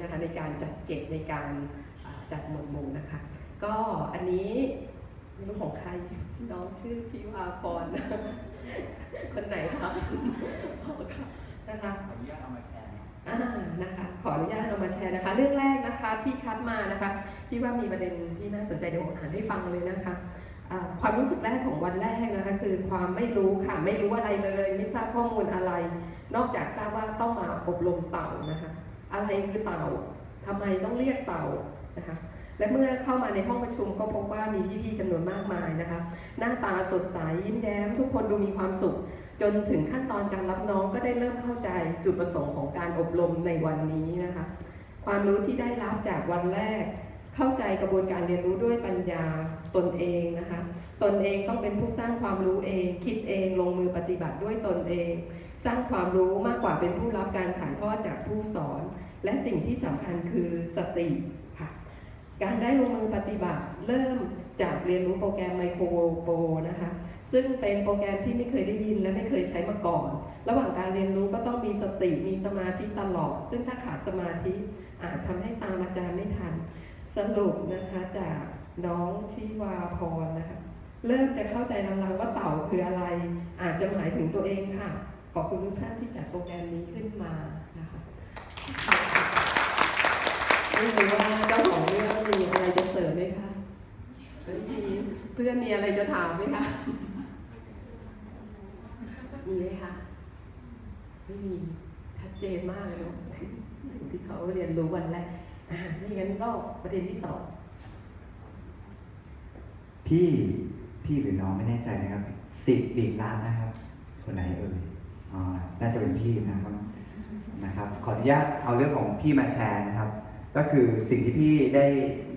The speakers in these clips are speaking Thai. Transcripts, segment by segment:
นะคะในการจัดเก็บในการอ่าจัดหมวดหมู่นะคะ ก็อันนี้ไม่รู้ของใครน้องชื่อทิวาพรคนไหนคะขอค่ะนะคะขออนุญาตเอามาแชร์นะอ่านะคะขออนุญาตเอามาแชร์นะคะ เรื่องแรกนะคะที่คัดมานะคะที่ว่ามีประเด็นที่น่าสนใจเดี๋ยวผมอ่านให้ฟังเลยนะคะอ่าความรู้สึกแรกของวันแรกนะคะคือความไม่รู้ค่ะไม่รู้อะไรเลย ไม่ทราบข้อมูลอะไร นอกจากทราบว่าต้องมาอบรมเต่านะคะ อะไรคือเต่าทำไมต้องเรียกเต่านะคะและเมื่อเข้ามาในห้องประชุมก็พบว่ามีพี่ๆจำนวนมากมายนะคะ หน้าตาสดใสยิ้มแย้ม ทุกคนดูมีความสุข จนถึงขั้นตอนการรับน้องก็ได้เริ่มเข้าใจจุดประสงค์ของการอบรมในวันนี้นะคะ ความรู้ที่ได้รับจากวันแรก เข้าใจกระบวนการเรียนรู้ด้วยปัญญาตนเองนะคะ ตนเองต้องเป็นผู้สร้างความรู้เอง คิดเองลงมือปฏิบัติด้วยตนเอง สร้างความรู้มากกว่าเป็นผู้รับการถ่ายทอดจากผู้สอน และสิ่งที่สำคัญคือสติค่ะการได้ลงมือปฏิบัติเริ่มจากเรียนรู้โปรแกรมไมโครโปรนะคะซึ่งเป็นโปรแกรมที่ไม่เคยได้ยินและไม่เคยใช้มาก่อน ระหว่างการเรียนรู้ก็ต้องมีสติมีสมาธิตลอด ซึ่งถ้าขาดสมาธิอาจทำให้ตามอาจารย์ไม่ทัน สรุปนะคะจากน้องทิวาพรนะคะเริ่มจะเข้าใจลางๆว่าเต่าคืออะไร อาจจะหมายถึงตัวเองค่ะ อบคุณทุกท่านที่จัดโปรแกรมนี้ขึ้นมานะคะไม่รู้ว่าเจ้าของเรื่องมีอะไรจะเสริมไหมคะไม่มีเพื่อนมีอะไรจะถามไหมคะมีไหมคะไม่มีชัดเจนมากเลยเนาะสิ่งที่เขาเรียนรู้วันแรกอ่าถ้าอย่างนั้นก็ประเด็นที่สองพี่พี่หรือน้องไม่แน่ใจนะครับสิบดีล้านนะครับคนไหนเอ่ยอ๋อ น่าจะเป็นพี่นะครับนะครับ ขออนุญาตเอาเรื่องของพี่มาแชร์นะครับ ก็คือสิ่งที่พี่ได้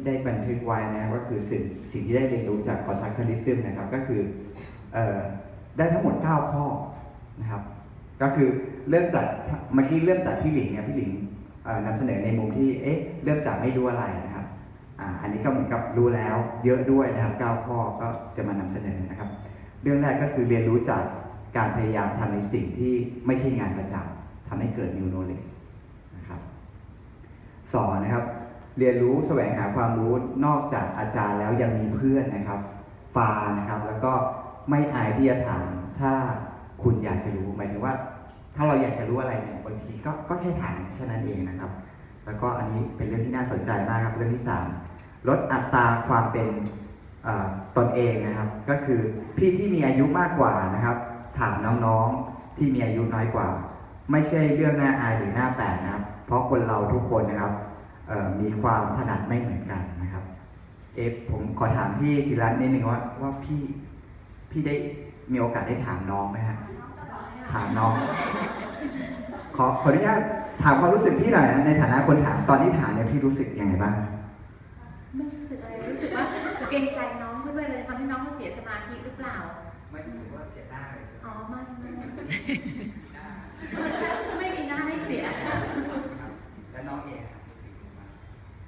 ได้บันทึกไว้นะก็คือสิ่งสิ่งที่ได้เรียนรู้จาก constructivism นะครับ ก็คืออได้ทั้งหมด 9 ข้อนะครับ ก็คือเริ่มจากเมื่อกี้เริ่มจากพี่หลิงเนี่ยพี่หลิงนำเสนอในมุมที่เอ๊ะเริ่มจากไม่รู้อะไรนะครับออันนี้ก็เหมือนกับรู้แล้วเยอะด้วยนะครับ 9 ข้อก็จะมานำเสนอนะครับ เรื่องแรกก็คือเรียนรู้จาก การพยายามทำในสิ่งที่ไม่ใช่งานประจำทำให้เกิด new knowledge นะครับสองนะครับ เรียนรู้แสวงหาความรู้นอกจากอาจารย์แล้วยังมีเพื่อนนะครับฟานะครับ แล้วก็ไม่อายที่จะถามถ้าคุณอยากจะรู้หมายถึงว่า ถ้าเราอยากจะรู้อะไรเนี่ยบางทีก็ก็แค่ถามแค่นั้นเองนะครับ แล้วก็อันนี้เป็นเรื่องที่น่าสนใจมากครับเรื่องที่สามลดอัตราความเป็นตนเองนะครับ ก็คือพี่ที่มีอายุมากกว่านะครับ ถามน้องๆที่มีอายุน้อยกว่า ไม่ใช่เรื่องหน่าอายหรือหน่าแปลกนะครับ เพราะคนเราทุกคนนะครับมีความถนัดไม่เหมือนกันนะครับ เอฟผมขอถามพี่ธีรัตน์นิดนึงว่าว่าพี่พี่ได้มีโอกาสได้ถามน้องไหมฮะถามน้อง ขอขออนุญาตถามความรู้สึกพี่หน่อยนะในฐานะคนถามตอนที่ถามเนี่ยพี่รู้สึกยังไงบ้างไม่รู้สึกอะไรรู้สึกว่าเกรงใจน้อง ไม่ไม่มีหน้าให้เสีย และน้องเอง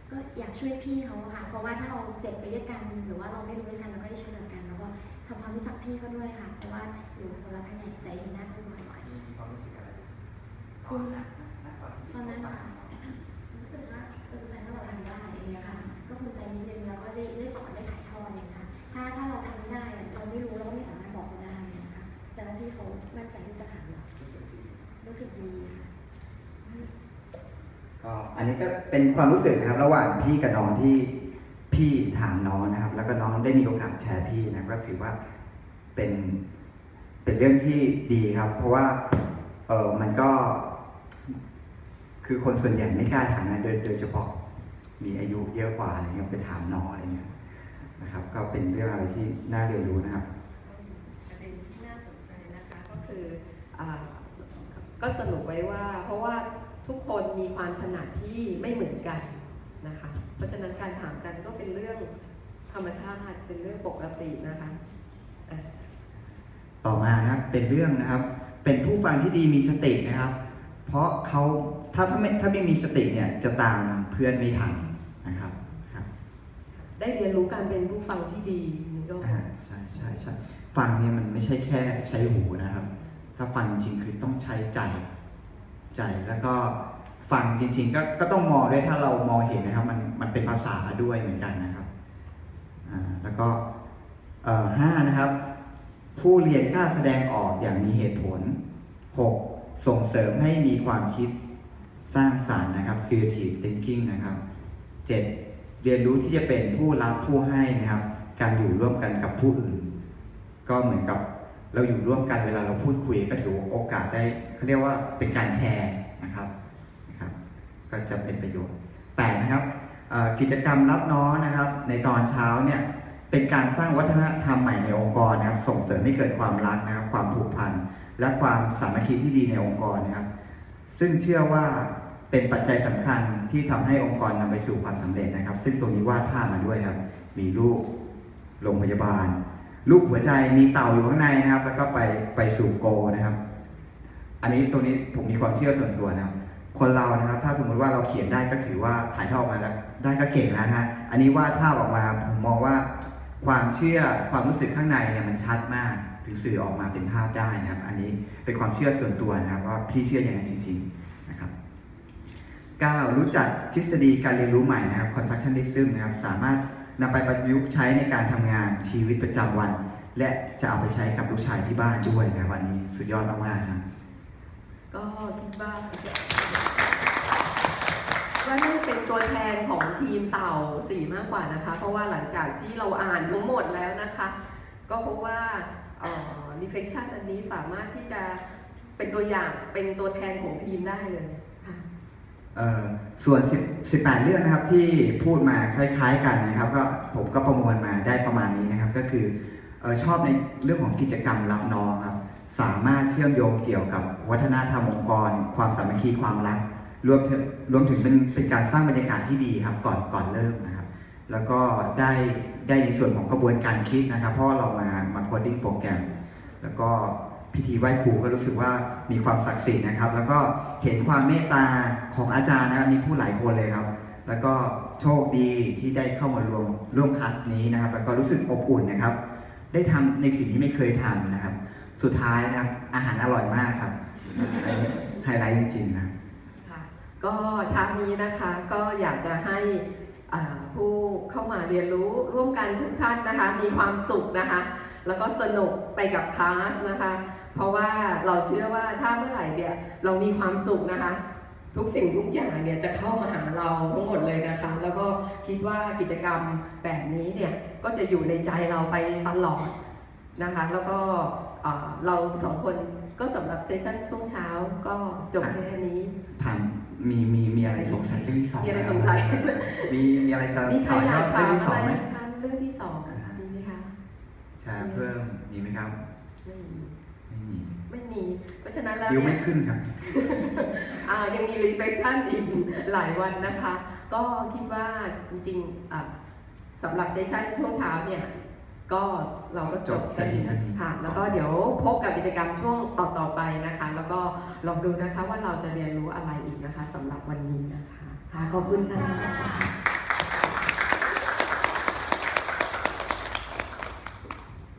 ก็อยากช่วยพี่เขาค่ะ เพราะว่าถ้าเราเสร็จไปด้วยกัน หรือว่าเราไม่รู้ด้วยกันเราก็ได้ช่วยเหลือกัน แล้วก็ทำความรู้จักพี่เขาด้วยค่ะ เพราะว่าอยู่คนละแผนกแต่เห็นหน้ากันบ่อยมีความรู้สึกอะไรๆคุณตอนนั้นอะรู้สึกว่าเออแสดงว่าเราทำได้อย่างเงี้ยค่ะ ก็ภูมิใจนิดนึงแล้วก็ได้ได้สอนได้ถ่ายทอดอย่างเงี้ยค่ะ ถ้าถ้าเราทำไม่ได้อะเราไม่รู้เราก็ไม่สา พี่เขามั่นใจที่จะถามเรารู้สึกดีค่ะก็อันนี้ก็เป็นความรู้สึกนะครับ ระหว่างพี่กับน้องที่พี่ถามน้องนะครับ แล้วก็น้องได้มีโอกาสแชร์พี่นะก็ถือว่าเป็นเป็นเรื่องที่ดีครับ เพราะว่าเออมันก็ คือคนส่วนใหญ่ไม่กล้าถามนะโดยโดยเฉพาะมีอายุเยอะกว่าอะไรเงี้ยไปถามน้องอะไรเงี้ยนะครับ ก็เป็นเรื่องอะไรที่น่าเรียนรู้นะครับ ประเด็นที่น่าสนใจนะ คะก็คืออก็สรุปไว้ว่า เพราะว่าทุกคนมีความถนัดที่ไม่เหมือนกันนะคะเพราะฉะนั้นการถามกันก็เป็นเรื่องธรรมชาติเป็นเรื่องปกตินะคะต่อมานะเป็นเรื่องนะครับ เป็นผู้ฟังที่ดีมีสตินะครับ เพราะเขาถ้าถ้าไม่ถ้าไม่มีสติเนี่ยจะตามเพื่อนไม่ทันนะครับได้เรียนรู้การเป็นผู้ฟังที่ดีนี่ก็อ่ใช่ใช่ใช่ฟังเนี่ยมันไม่ใช่แค่ใช้หูนะครับ ถ้าฟังจริงๆคือต้องใช้ใจใจแล้วก็ฟังจริง ๆ ก็ก็ต้องมองด้วยถ้าเรามองเห็นนะครับ มันมันเป็นภาษาด้วยเหมือนกันนะครับอ่าแล้วก็ห้านะครับ ผู้เรียนกล้าแสดงออกอย่างมีเหตุผล 6. ส่งเสริมให้มีความคิดสร้างสารรค์นะครับ creative thinking นะครับ 7. เรียนรู้ที่จะเป็นผู้รับผู้ให้นะครับ การอยู่ร่วมกันกับผู้อื่น ก็เหมือนกับ เราอยู่ร่วมกันเวลาเราพูดคุยก็ถือโอกาสได้เขาเรียกว่าเป็นการแชร์นะครับนะครับ ก็จะเป็นประโยชน์แปดนะครับกิจกรรมรับน้องนะครับ ในตอนเช้าเนี่ยเป็นการสร้างวัฒนธรรมใหม่ในองค์กรนะครับ ส่งเสริมให้เกิดความรักนะครับ ความผูกพันและความสามัคคีที่ดีในองค์กรนะครับ ซึ่งเชื่อว่าเป็นปัจจัยสำคัญที่ทำให้องค์กรนำไปสู่ความสำเร็จนะครับ ซึ่งตรงนี้วาดภาพมาด้วยครับ มีรูปโรงพยาบาล รูปหัวใจมีเต่าอยู่ข้างในนะครับ แล้วก็ไปไปสู่โกนะครับ อันนี้ตรงนี้ผมมีความเชื่อส่วนตัวนะครับคนเรานะครับ ถ้าสมมติว่าเราเขียนได้ก็ถือว่าถ่ายทอดมาแล้วได้ก็เก่งแล้วนะฮะอันนี้วาดภาพออกมาผมมองว่าความเชื่อความรู้สึกข้างในเนี่ยมันชัดมาก ถึงสื่อออกมาเป็นภาพได้นะครับ อันนี้เป็นความเชื่อส่วนตัวนะครับว่าพี่เชื่ออย่างนั้นจริงๆนะครับ 9. รู้จักทฤษฎีการเรียนรู้ใหม่นะครับ constructionism นะครับสามารถ นำไปประยุกต์ใช้ในการทำงานชีวิตประจำวัน และจะเอาไปใช้กับลูกชายที่บ้านด้วยนะวันนี้สุดยอดมากๆครับก็คิดว่าว่านี่เป็นตัวแทนของทีมเต่าสีมากกว่านะคะ เพราะว่าหลังจากที่เราอ่านทั้งหมดแล้วนะคะ ก็พบว่าเอ่อ reflection อันนี้สามารถที่จะเป็นตัวอย่างเป็นตัวแทนของทีมได้เลย ส่วน10 18 เรื่องนะครับที่พูดมาคล้ายๆกันนะครับก็ผมก็ประมวลมาได้ประมาณนี้นะครับ ก็คือออชอบในเรื่องของกิจกรรมรับน้องครับสามารถเชื่อมโยงเกี่ยวกับวัฒนธรรมองค์กร ความสามัคคีความรักรวมถึงรวมถึงเป็นเป็นการสร้างบรรยากาศที่ดีครับก่อนก่อนเริ่มนะครับ แล้วก็ได้ได้ในส่วนของกระบวนการคิดนะครับ เพราะว่าเรามามาโคดดิ้งโปรแกรม แล้วก็ พิธีไหว้ครูก็รู้สึกว่ามีความศักดิ์สิทธิ์นะครับ แล้วก็เห็นความเมตตาของอาจารย์นะครับมีผู้หลายคนเลยครับ แล้วก็โชคดีที่ได้เข้ามารวมร่วมคลาสนี้นะครับ แล้วก็รู้สึกอบอุ่นนะครับ ได้ทำในสิ่งที่ไม่เคยทำนะครับ สุดท้ายนะครับอาหารอร่อยมากครับไฮไลท์จริงๆนะก็เช้านี้นะคะก็อยากจะให้ผู้เข้ามาเรียนรู้ร่วมกันทุกท่านนะคะ มีความสุขนะคะ แล้วก็สนุกไปกับคลาสนะคะ เพราะว่าเราเชื่อว่าถ้าเมื่อไหร่เนี่ยเรามีความสุขนะคะ ทุกสิ่งทุกอย่างเนี่ยจะเข้ามาหาเราทั้งหมดเลยนะคะ แล้วก็คิดว่ากิจกรรมแบบนี้เนี่ยก็จะอยู่ในใจเราไปตลอดนะคะ แล้วก็อ่าเราสองคนก็สำหรับเซสชั่นช่วงเช้าก็จบแค่นี้ถามมีมีมีอะไรสงสัยเรื่องที่สองมีอะไรสงสัยมีมีอะไรจะมีใครต่อยออยาดกเรื่องถามที่สอะองไรไหมคะเรื่องที่สองมีไหมคะแชร์เพิ่มมีไหมครับไม่มี ไม่มีไม่มี เพราะฉะนั้นแล้ววิวเนี่ไม่ยขึ้นครับ อ่ายังมี reflection อีกหลายวันนะคะ ก็คิดว่าจริงๆอะสำหรับเซสชันช่วงเช้าเนี่ย ก็เราก็จบแค่นี้ ค่ะ แล้วก็เดี๋ยวพบกับกิจกรรมช่วงต่อๆไปนะคะ แล้วก็ลองดูนะคะว่าเราจะเรียนรู้อะไรอีกนะคะสำหรับวันนี้นะคะค่ะขอบคุณค่ะ